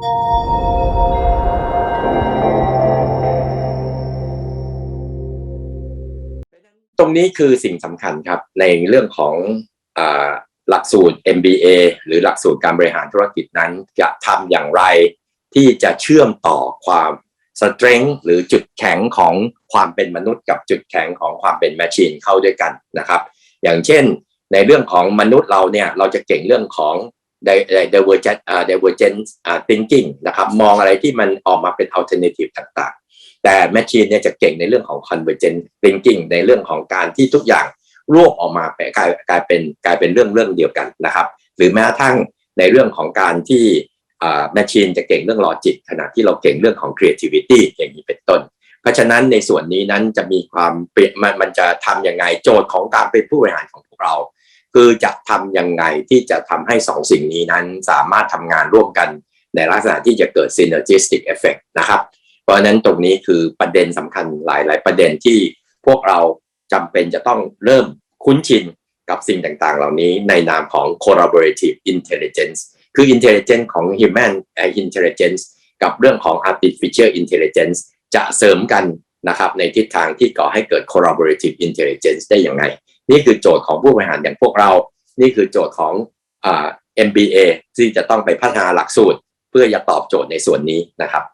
ตรงนี้คือสิ่งสำคัญครับในเรื่องของอหลักสูตร MBA หรือหลักสูตรการบริหารธุรกิจนั้น จะทำอย่างไรที่จะเชื่อมต่อความสเตร n g t h หรือจุดแข็งของความเป็นมนุษย์กับจุดแข็งของความเป็นแมชชีนเข้าด้วยกันนะครับ อย่างเช่นในเรื่องของมนุษย์เราเนี่ยเราจะเก่งเรื่องของ di- di- divergent อ่า divergent อ่า thinking นะครับมองอะไรที่มันออกมาเป็น alternative ต่างๆ แต่แมชชีนเนี่ยจะเก่งในเรื่องของ convergent thinking ในเรื่องของการที่ทุกอย่างรวบออกมาเป็นกลายกลายเป็นกลายเป็นเรื่องเรื่องเดียวกันนะครับ หรือแม้กระทั่งในเรื่องของการที่แมชชีนจะเก่งเรื่องลอจิกขณะที่เราเก่งเรื่องของ creativity อย่างนี้เป็นต้น เพราะฉะนั้นในส่วนนี้นั้นจะมีความเปลี่ยนมันมันจะทำยังไงโจทย์ของการเป็นผู้บริหารของพวกเรา คือจะทำยังไงที่จะทำให้สองสิ่งนี้นั้นสามารถทำงานร่วมกันในลักษณะที่จะเกิด synergistic effect นะครับ เพราะฉะนั้นตรงนี้คือประเด็นสำคัญหลาย ๆ ประเด็นที่พวกเราจำเป็นจะต้องเริ่มคุ้นชินกับสิ่งต่าง ๆ เหล่านี้ในนามของ collaborative intelligence คือ intelligence ของ human intelligence กับเรื่องของ artificial intelligence จะเสริมกัน นะครับในทิศทางที่ก่อให้เกิด collaborative intelligence ได้อย่างไรนี่คือโจทย์ของผู้บริหารอย่างพวกเรา นี่คือโจทย์ของอ MBA ที่จะต้องไปพัฒนาหลักสูตร เพื่อจะตอบโจทย์ในส่วนนี้นะครับ